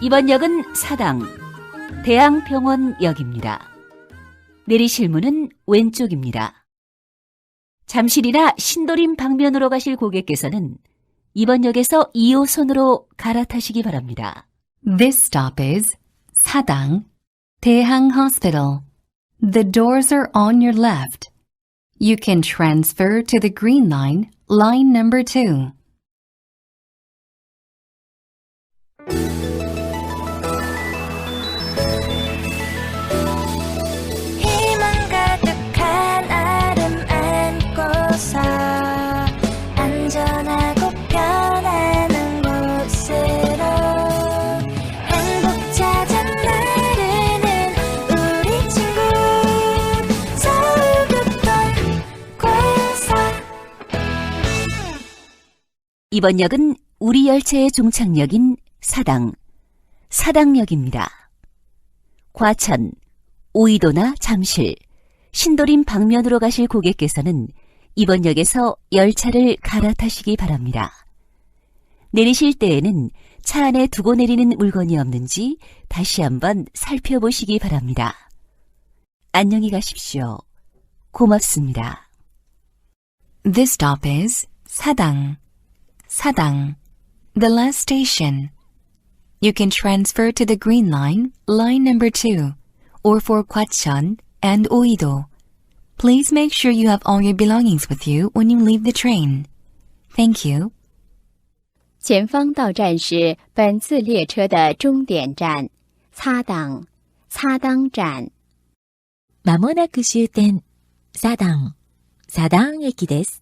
이번 역은 사당, 대양병원역입니다. 내리실 문은 왼쪽입니다. 잠실이나 신도림 방면으로 가실 고객께서는 이번 역에서 2호선으로 갈아타시기 바랍니다. This stop is Sadang, Daehang Hospital. The doors are on your left. You can transfer to the green line, line number 2. 이번 역은 우리 열차의 종착역인 사당, 사당역입니다. 과천, 오이도나 잠실, 신도림 방면으로 가실 고객께서는 이번 역에서 열차를 갈아타시기 바랍니다. 내리실 때에는 차 안에 두고 내리는 물건이 없는지 다시 한번 살펴보시기 바랍니다. 안녕히 가십시오. 고맙습니다. This stop is Sadang, Sadang, the last station. You can transfer to the green line, line number 2, or for Kwachon and Oido. Please make sure you have all your belongings with you when you leave the train. Thank you. 前方到站是本次列车的终点站，擦当，擦当站。まもなく終点、サダン、サダン駅です。